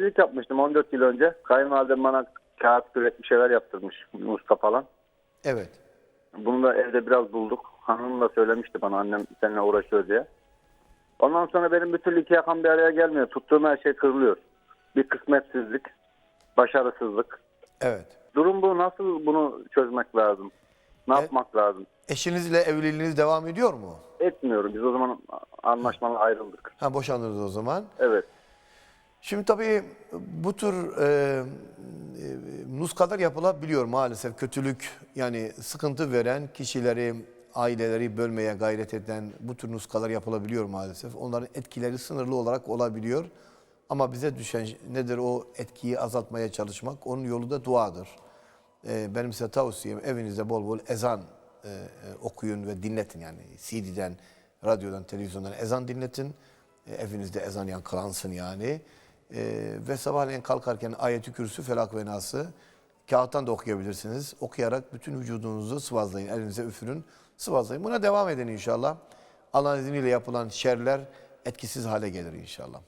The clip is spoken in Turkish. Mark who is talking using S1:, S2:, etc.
S1: evlilik yapmıştım 14 yıl önce. Kayınvalidem bana kağıt kürek bir şeyler yaptırmış. Muska falan.
S2: Evet.
S1: Bunu da evde biraz bulduk. Hanım da söylemişti bana annem seninle uğraşıyor diye. Ondan sonra benim bir türlü iki yakam bir araya gelmiyor. Tuttuğum her şey kırılıyor. Bir kısmetsizlik, başarısızlık.
S2: Evet.
S1: Durum bu. Nasıl bunu çözmek lazım? Ne
S2: E-
S1: yapmak lazım?
S2: Eşinizle evliliğiniz devam ediyor mu?
S1: Etmiyorum. Biz o zaman anlaşmalı ayrıldık.
S2: Ha boşandınız o zaman.
S1: Evet.
S2: Şimdi tabii bu tür e, e, nuskalar yapılabiliyor maalesef. Kötülük yani sıkıntı veren kişileri, aileleri bölmeye gayret eden bu tür nuskalar yapılabiliyor maalesef. Onların etkileri sınırlı olarak olabiliyor. Ama bize düşen nedir o etkiyi azaltmaya çalışmak? Onun yolu da duadır. E, benim size tavsiyem evinizde bol bol ezan e, e, okuyun ve dinletin yani CD'den, radyodan, televizyondan ezan dinletin. E, evinizde ezan yankılansın yani. E, ve sabahleyin kalkarken ayet-i kürsü, felak ve nası kağıttan da okuyabilirsiniz. Okuyarak bütün vücudunuzu sıvazlayın, elinize üfürün, sıvazlayın. Buna devam edin inşallah. Allah'ın izniyle yapılan şerler etkisiz hale gelir inşallah.